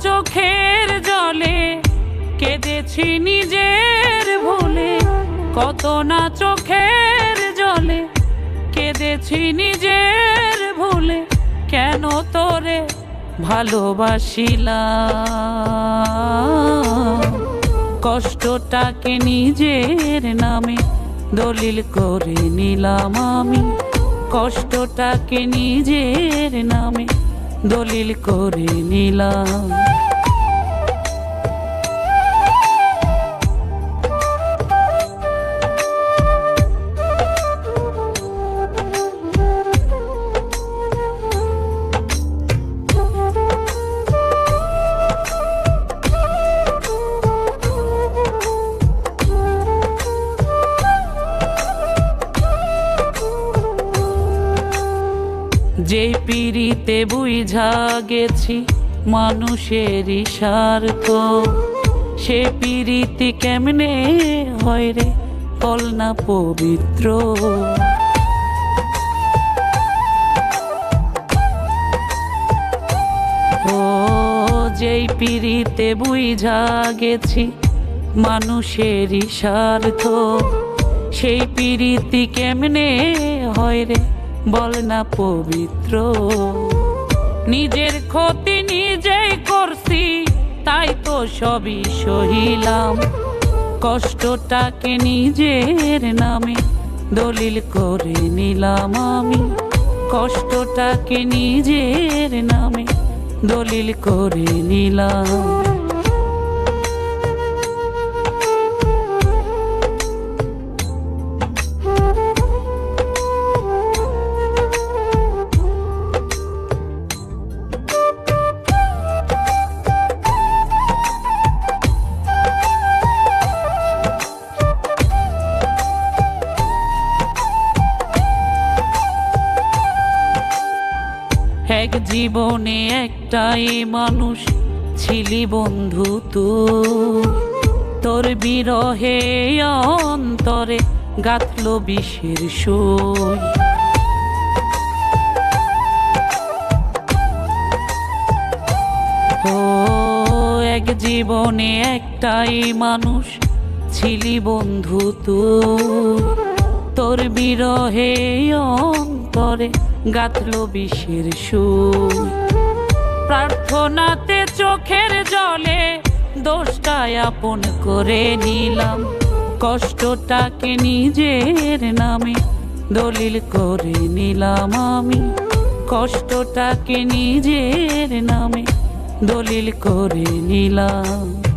চোখের জলে কেঁদেছি নিজের ভুলে। কত না চোখের জলে কেঁদেছি নিজের ভুলে। কেন তোরে ভালোবাসিলাম? কষ্টটাকে নিজের নামে দলিল করে নিলাম আমি। কষ্টটাকে নিজের নামে দলিল করে নিলাম। যেই পিড়িতে বুঝা গেছি মানুষেরই স্বার্থ, সে পিড়িতি কেমনে হয় রে কল না পবিত্র? ও যেই পিড়িতে বুঝা গেছি মানুষেরই স্বার্থ, সেই পিড়িতি কেমনে হয় রে বল না পবিত্র। নিজের ক্ষতি নিজেই করছি, তাই তো সবই সহিলাম। কষ্টটাকে নিজের নামে দলিল করে নিলাম আমি। কষ্টটাকে নিজের নামে দলিল করে নিলাম। জীবনে একটাই মানুষ ছিলি বন্ধু তু তোর বিরহে অন্তরে গাঁথলো বিষের সই ও এক জীবনে একটাই মানুষ ছিলি বন্ধু তু তোর বিরহে অন্তরে গাঁথলো বিষের সুর। প্রার্থনাতে চোখের জলে দোষটায় আপন করে নিলাম। কষ্টটাকে নিজের নামে দলিল করে নিলাম আমি। কষ্টটাকে নিজের নামে দলিল করে নিলাম।